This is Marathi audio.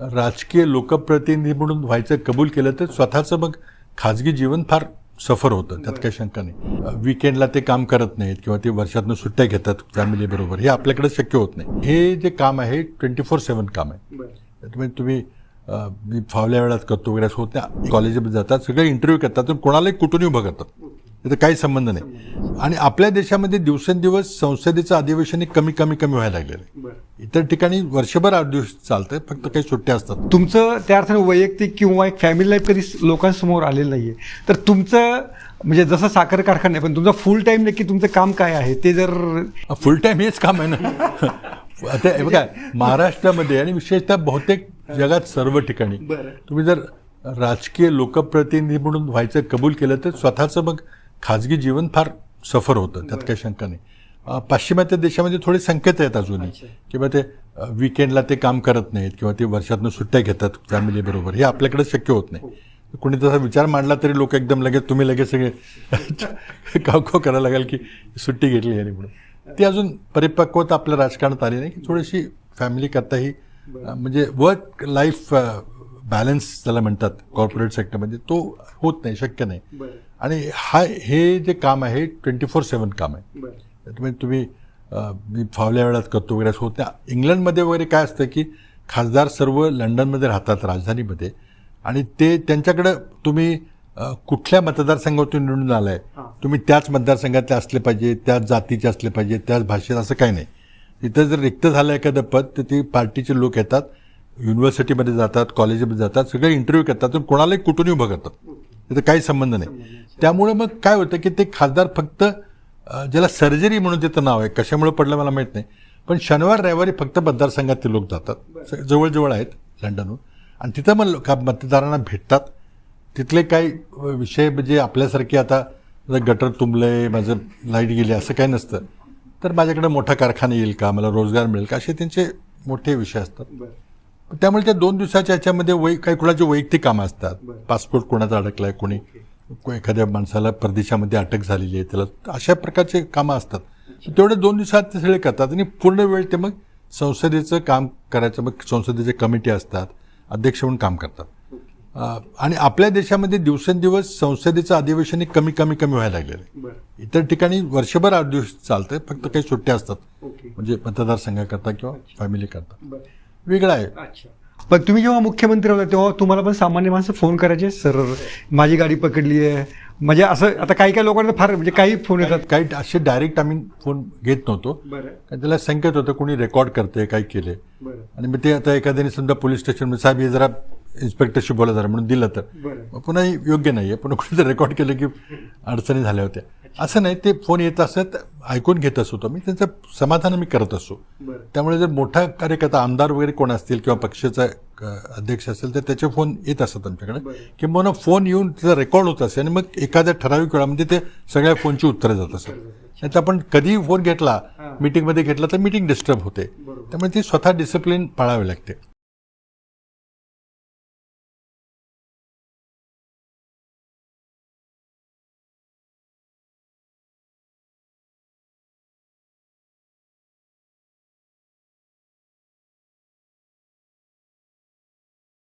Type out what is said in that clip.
राजकीय लोकप्रतिनिधी म्हणून व्हायचं कबूल केलं तर स्वतःचं मग खाजगी जीवन फार सफर होतं त्यात काही शंका नाही. विकेंडला ते काम करत नाहीत किंवा ते वर्षातनं सुट्ट्या घेतात फॅमिली बरोबर हे आपल्याकडे शक्य होत नाही. हे जे काम आहे ट्वेंटी फोर सेवन काम आहे. त्यामुळे तुम्ही मी फावल्या वेळात करतो वगैरे असं होत नाही. कॉलेजमध्ये जातात सगळे इंटरव्ह्यू करतात कोणालाही कुठूनही उभं करतात त्याचा काही संबंध नाही. आणि आपल्या देशामध्ये दिवसेंदिवस संसदेचं अधिवेशन हे कमी कमी कमी व्हायला लागलेलं आहे. इतर ठिकाणी वर्षभर अधिवेशन चालतं फक्त काही सुट्ट्या असतात. तुमचं त्या अर्थाने वैयक्तिक किंवा एक फॅमिली लाईफ कधी लोकांसमोर आलेलं नाहीये. तर तुमचं म्हणजे जसं साखर कारखाना आहे पण तुमचं फुल टाइम नक्की तुमचं काम काय आहे? ते जर फुल टाइम हेच काम आहे ना. आता हे बघा महाराष्ट्रामध्ये आणि विशेषतः बहुतेक जगात सर्व ठिकाणी तुम्ही जर राजकीय लोकप्रतिनिधी म्हणून व्हायचं कबूल केलं तर स्वतःचं मग खाजगी जीवन फार सफर होतं त्यात काही शंका नाही. पाश्चिमात्य देशामध्ये थोडे संकेत आहेत अजूनही किंवा ते विकेंडला ते काम करत नाहीत किंवा ते वर्षातनं सुट्ट्या घेतात फॅमिली बरोबर हे आपल्याकडे शक्य होत नाही. कोणी तसा विचार मांडला तरी लोक एकदम लगेच तुम्ही लगेच सगळे काव काव करायला लागेल की सुट्टी घेतली आणि म्हणून. ती अजून परिपक्वता आपल्या राजकारणात आली नाही की थोडीशी फॅमिली करताही म्हणजे वर्क लाईफ बॅलन्स त्याला म्हणतात कॉर्पोरेट सेक्टरमध्ये तो होत नाही शक्य नाही. आणि हा हे जे काम आहे ट्वेंटी फोर सेवन काम आहे. तुम्ही अं, मी फावल्या वेळात करतो वगैरे असं होत नाही. इंग्लंडमध्ये वगैरे काय असतं की खासदार सर्व लंडनमध्ये राहतात राजधानीमध्ये. आणि ते त्यांच्याकडं तुम्ही कुठल्या मतदारसंघातून निवडून आलाय तुम्ही त्याच मतदारसंघातले असले पाहिजे त्याच जातीचे असले पाहिजे त्याच भाषेत असं काही नाही. तिथं जर रिक्त झालं एखादं पद तर ती पार्टीचे लोक येतात युनिव्हर्सिटीमध्ये जातात कॉलेजमध्ये जातात सगळे इंटरव्ह्यू करतात पण कोणालाही कुठूनही उभं करतात त्याचा काही संबंध नाही. त्यामुळे मग काय होतं की ते खासदार फक्त ज्याला सर्जरी म्हणून त्याचं नाव आहे कशामुळे पडलं मला माहीत नाही. पण शनिवार रविवारी फक्त मतदारसंघात ते लोक जातात. जवळजवळ आहेत लंडनहून. आणि तिथं मग लोक- मतदारांना भेटतात. तिथले काही विषय म्हणजे आपल्यासारखे आता जर गटर तुंबले माझं लाइट गेली असं काही नसतं. तर माझ्याकडे मोठा कारखाना येईल का? मला रोजगार मिळेल का? असे त्यांचे मोठे विषय असतात. त्यामुळे त्या दोन दिवसाच्या याच्यामध्ये वै काही कुणाची वैयक्तिक कामं असतात. पासपोर्ट कोणाचा अडकलाय कोणी को- एखाद्या माणसाला परदेशामध्ये अटक झालेली आहे त्याला अशा प्रकारचे कामं असतात. तेवढे दोन दिवसात ते सगळे करतात आणि पूर्ण वेळ ते मग संसदेचं काम करायचं मग संसदेचे कमिटी असतात अध्यक्ष म्हणून काम करतात. आणि आपल्या देशामध्ये दिवसेंदिवस संसदेचं अधिवेशन हे कमी कमी कमी व्हायला लागलेलं आहे. इतर ठिकाणी वर्षभर अधिवेशन चालतं फक्त काही सुट्ट्या असतात. म्हणजे मतदारसंघाकरता किंवा फॅमिली करता. वेगळं आहे. पण तुम्ही जेव्हा मुख्यमंत्री होता तेव्हा तुम्हाला पण सामान्य माणसं फोन करायचे सर माझी गाडी पकडली आहे. म्हणजे असं आता काही काही लोकांना फार म्हणजे काही फोन येतात. काही असे डायरेक्ट आम्ही फोन घेत नव्हतो. कारण त्याला संकेत होतं कोणी रेकॉर्ड करते काय केले आणि मग ते आता एखाद्याने समजा पोलीस स्टेशन साहेब हे जरा इन्स्पेक्टरशी बोला जरा म्हणून दिलं तर. पुन्हा योग्य नाही आहे पुन्हा कोणी रेकॉर्ड केलं की अडचणी झाल्या होत्या. असं नाही ते फोन येत असत ऐकून घेत असतो तो. मी त्यांचं समाधान मी करत असतो. त्यामुळे जर मोठा कार्यकर्ता आमदार वगैरे कोण असतील किंवा पक्षाचा अध्यक्ष असेल तर त्याचे फोन येत असतात आमच्याकडे. किंवा फोन येऊन त्याचा रेकॉर्ड होत असेल आणि मग एखाद्या ठराविक वेळामध्ये ते सगळ्या फोनची उत्तरं जात असत नाही तर आपण कधीही फोन घेतला मीटिंगमध्ये घेतला तर मीटिंग डिस्टर्ब होते. त्यामुळे ती स्वतः डिसिप्लिन पाळावी लागते.